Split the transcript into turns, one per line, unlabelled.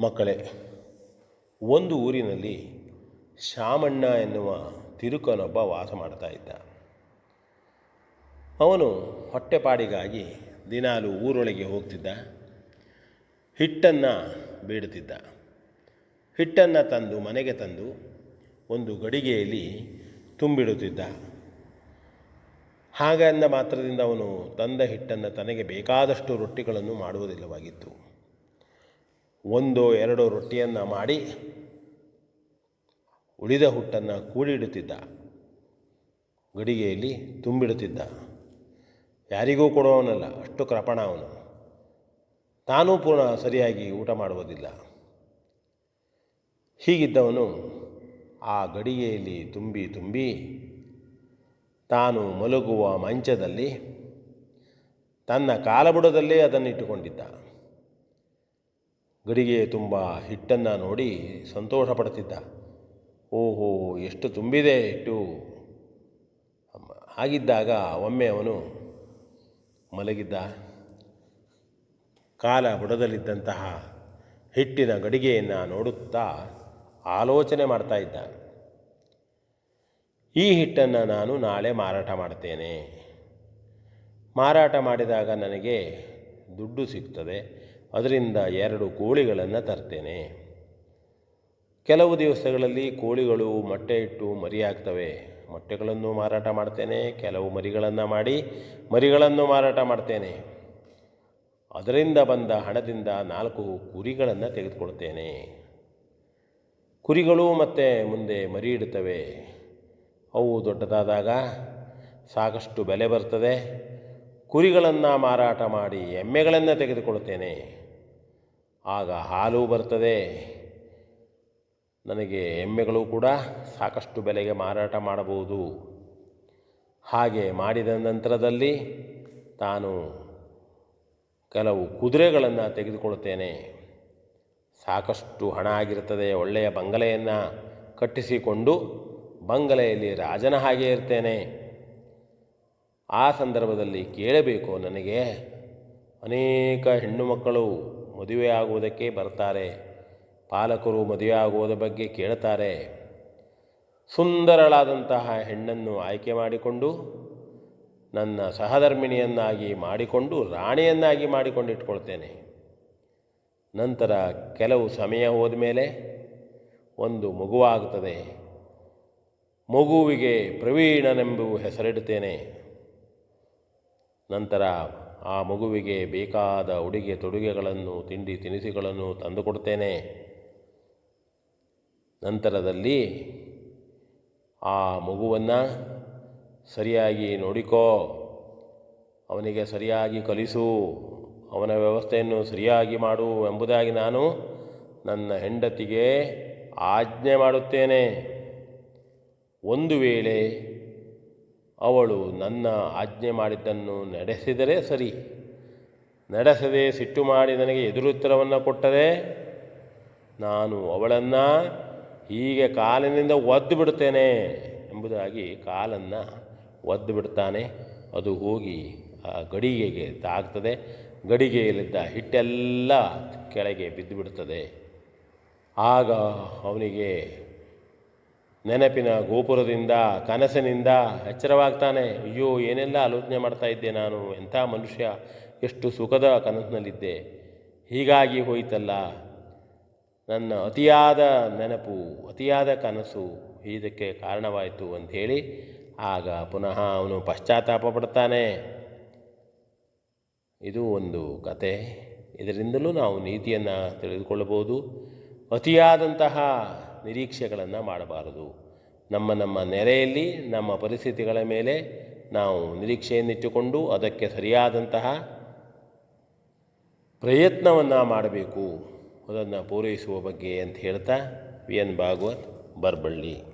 ಮಕ್ಕಳೇ, ಒಂದು ಊರಿನಲ್ಲಿ ಶಾಮಣ್ಣ ಎನ್ನುವ ತಿರುಕನೊಬ್ಬ ವಾಸ ಮಾಡ್ತಾ ಇದ್ದ. ಅವನು ಹೊಟ್ಟೆಪಾಡಿಗಾಗಿ ದಿನಾಲು ಊರೊಳಗೆ ಹೋಗ್ತಿದ್ದ. ಹಿಟ್ಟನ್ನು ಬೇಡುತ್ತಿದ್ದ. ಹಿಟ್ಟನ್ನು ತಂದು ಮನೆಗೆ ತಂದು ಒಂದು ಗಡಿಗೆಯಲ್ಲಿ ತುಂಬಿಡುತ್ತಿದ್ದ. ಹಾಗಂದ ಮಾತ್ರದಿಂದ ಅವನು ತಂದ ಹಿಟ್ಟನ್ನು ತನಗೆ ಬೇಕಾದಷ್ಟು ರೊಟ್ಟಿಗಳನ್ನು ಮಾಡುವುದಿಲ್ಲವಾಗಿತ್ತು. ಒಂದೋ, ಎರಡು ರೊಟ್ಟಿಯನ್ನು ಮಾಡಿ ಉಳಿದ ಹುಟ್ಟನ್ನು ಕೂಡಿಡುತ್ತಿದ್ದ. ಗಡಿಗೆಯಲ್ಲಿ ತುಂಬಿಡುತ್ತಿದ್ದ. ಯಾರಿಗೂ ಕೊಡುವವನಲ್ಲ, ಅಷ್ಟು ಕೃಪಣ ಅವನು. ತಾನೂ ಪೂರ್ಣ ಸರಿಯಾಗಿ ಊಟ ಮಾಡುವುದಿಲ್ಲ. ಹೀಗಿದ್ದವನು ಆ ಗಡಿಗೆಯಲ್ಲಿ ತುಂಬಿ ತುಂಬಿ ತಾನು ಮಲಗುವ ಮಂಚದಲ್ಲಿ ತನ್ನ ಕಾಲಬುಡದಲ್ಲೇ ಅದನ್ನು ಇಟ್ಟುಕೊಂಡಿದ್ದ ಗಡಿಗೆ ತುಂಬ ಹಿಟ್ಟನ್ನು ನೋಡಿ ಸಂತೋಷ ಪಡ್ತಿದ್ದ ಓಹೋ, ಎಷ್ಟು ತುಂಬಿದೆ ಹಿಟ್ಟು. ಅಮ್ಮ. ಹಾಗಿದ್ದಾಗ ಒಮ್ಮೆ ಅವನು ಮಲಗಿದ್ದ. ಕಾಲ ಬುಡದಲ್ಲಿದ್ದಂತಹ ಹಿಟ್ಟಿನ ಗಡಿಗೆಯನ್ನು ನೋಡುತ್ತಾ ಆಲೋಚನೆ ಮಾಡ್ತಾ ಇದ್ದ. ಈ ಹಿಟ್ಟನ್ನು ನಾನು ನಾಳೆ ಮಾರಾಟ ಮಾಡ್ತೇನೆ. ಮಾರಾಟ ಮಾಡಿದಾಗ ನನಗೆ ದುಡ್ಡು ಸಿಗ್ತದೆ. ಅದರಿಂದ ಎರಡು ಕೋಳಿಗಳನ್ನು ತರ್ತೇನೆ. ಕೆಲವು ದಿವಸಗಳಲ್ಲಿ ಕೋಳಿಗಳು ಮೊಟ್ಟೆ ಇಟ್ಟು ಮರಿಯಾಗ್ತವೆ. ಮೊಟ್ಟೆಗಳನ್ನು ಮಾರಾಟ ಮಾಡ್ತೇನೆ. ಕೆಲವು ಮರಿಗಳನ್ನು ಮಾಡಿ ಮರಿಗಳನ್ನು ಮಾರಾಟ ಮಾಡ್ತೇನೆ. ಅದರಿಂದ ಬಂದ ಹಣದಿಂದ ನಾಲ್ಕು ಕುರಿಗಳನ್ನು ತೆಗೆದುಕೊಳ್ತೇನೆ. ಕುರಿಗಳು ಮತ್ತೆ ಮುಂದೆ ಮರಿ ಇಡುತ್ತವೆ. ಅವು ದೊಡ್ಡದಾದಾಗ ಸಾಕಷ್ಟು ಬೆಲೆ ಬರ್ತದೆ. ಕುರಿಗಳನ್ನು ಮಾರಾಟ ಮಾಡಿ ಎಮ್ಮೆಗಳನ್ನು ತೆಗೆದುಕೊಳ್ತೇನೆ. ಆಗ ಹಾಲು ಬರ್ತದೆ. ನನಗೆ ಎಮ್ಮೆಗಳು ಕೂಡ ಸಾಕಷ್ಟು ಬೆಲೆಗೆ ಮಾರಾಟ ಮಾಡಬಹುದು. ಹಾಗೆ ಮಾಡಿದ ನಂತರದಲ್ಲಿ ತಾನು ಕೆಲವು ಕುದುರೆಗಳನ್ನು ತೆಗೆದುಕೊಳ್ಳುತ್ತೇನೆ. ಸಾಕಷ್ಟು ಹಣ ಆಗಿರ್ತದೆ ಒಳ್ಳೆಯ ಬಂಗಲೆಯನ್ನು ಕಟ್ಟಿಸಿಕೊಂಡು ಬಂಗಲೆಯಲ್ಲಿ ರಾಜನ ಹಾಗೆ ಇರ್ತೇನೆ. ಆ ಸಂದರ್ಭದಲ್ಲಿ ಕೇಳಬೇಕು ನನಗೆ. ಅನೇಕ ಹೆಣ್ಣು ಮಕ್ಕಳು ಮದುವೆ ಆಗುವುದಕ್ಕೆ ಬರ್ತಾರೆ. ಪಾಲಕರು ಮದುವೆ ಆಗುವುದರ ಬಗ್ಗೆ ಕೇಳ್ತಾರೆ ಸುಂದರಳಾದಂತಹ ಹೆಣ್ಣನ್ನು ಆಯ್ಕೆ ಮಾಡಿಕೊಂಡು, ನನ್ನ ಸಹಧರ್ಮಿಣಿಯನ್ನಾಗಿ ಮಾಡಿಕೊಂಡು, ರಾಣಿಯನ್ನಾಗಿ ಮಾಡಿಕೊಂಡಿಟ್ಕೊಳ್ತೇನೆ. ನಂತರ ಕೆಲವು ಸಮಯ ಹೋದ ಮೇಲೆ ಒಂದು ಮಗುವಾಗುತ್ತದೆ ಮಗುವಿಗೆ ಪ್ರವೀಣನೆಂಬು ಹೆಸರಿಡುತ್ತೇನೆ ನಂತರ ಆ ಮಗುವಿಗೆ ಬೇಕಾದ ಉಡುಗೆ ತೊಡುಗೆಗಳನ್ನು ತಿಂಡಿ ತಿನಿಸುಗಳನ್ನು ತಂದುಕೊಡ್ತೇನೆ. ನಂತರದಲ್ಲಿ ಆ ಮಗುವನ್ನು ಸರಿಯಾಗಿ ನೋಡಿಕೋ. ಅವನಿಗೆ ಸರಿಯಾಗಿ ಕಲಿಸು. ಅವನ ವ್ಯವಸ್ಥೆಯನ್ನು ಸರಿಯಾಗಿ ಮಾಡು ಎಂಬುದಾಗಿ ನಾನು ನನ್ನ ಹೆಂಡತಿಗೆ ಆಜ್ಞೆ ಮಾಡುತ್ತೇನೆ. ಒಂದು ವೇಳೆ ಅವಳು ನನ್ನ ಆಜ್ಞೆ ಮಾಡಿದ್ದನ್ನು ನಡೆಸಿದರೆ ಸರಿ. ನಡೆಸದೆ ಸಿಟ್ಟು ಮಾಡಿ ನನಗೆ ಎದುರುತ್ತರವನ್ನು ಕೊಟ್ಟರೆ ನಾನು ಅವಳನ್ನು ಹೀಗೆ ಕಾಲಿನಿಂದ ಒದ್ದು ಬಿಡುತ್ತೇನೆ ಎಂಬುದಾಗಿ ಕಾಲನ್ನು ಒದ್ದು ಬಿಡ್ತಾನೆ. ಅದು ಹೋಗಿ ಆ ಗಡಿಗೆಗೆ ತಾಗ್ತದೆ. ಗಡಿಗೆಯಲ್ಲಿದ್ದ ಹಿಟ್ಟೆಲ್ಲ ಕೆಳಗೆ ಬಿದ್ದು ಬಿಡುತ್ತದೆ ಆಗ ಅವನಿಗೆ ನೆನಪಿನ ಗೋಪುರದಿಂದ, ಕನಸಿನಿಂದ ಎಚ್ಚರವಾಗ್ತಾನೆ, ಅಯ್ಯೋ, ಏನೆಲ್ಲ ಆಲೋಚನೆ ಮಾಡ್ತಾ ಇದ್ದೆ ನಾನು, ಎಂಥ ಮನುಷ್ಯ, ಎಷ್ಟು ಸುಖದ ಕನಸಿನಲ್ಲಿದ್ದೆ. ಹೀಗಾಗಿ ಹೋಯಿತಲ್ಲ. ನನ್ನ ಅತಿಯಾದ ನೆನಪು, ಅತಿಯಾದ ಕನಸು ಇದಕ್ಕೆ ಕಾರಣವಾಯಿತು ಅಂಥೇಳಿ, ಆಗ ಪುನಃ ಅವನು ಪಶ್ಚಾತ್ತಾಪ ಪಡ್ತಾನೆ. ಇದು ಒಂದು ಕತೆ. ಇದರಿಂದಲೂ ನಾವು ನೀತಿಯನ್ನು ತಿಳಿದುಕೊಳ್ಳಬಹುದು. ಅತಿಯಾದಂತಹ ನಿರೀಕ್ಷೆಗಳನ್ನು ಮಾಡಬಾರದು. ನಮ್ಮ ನಮ್ಮ ನೆರೆಯಲ್ಲಿ, ನಮ್ಮ ಪರಿಸ್ಥಿತಿಗಳ ಮೇಲೆ ನಾವು ನಿರೀಕ್ಷೆಯನ್ನಿಟ್ಟುಕೊಂಡು ಅದಕ್ಕೆ ಸರಿಯಾದಂತಹ ಪ್ರಯತ್ನವನ್ನು ಮಾಡಬೇಕು. ಅದನ್ನು ಪೂರೈಸುವ ಬಗ್ಗೆ ಅಂತ ಹೇಳ್ತಾ, ವಿ ಎನ್ ಭಾಗವತ್ ಬರಬಳ್ಳಿ.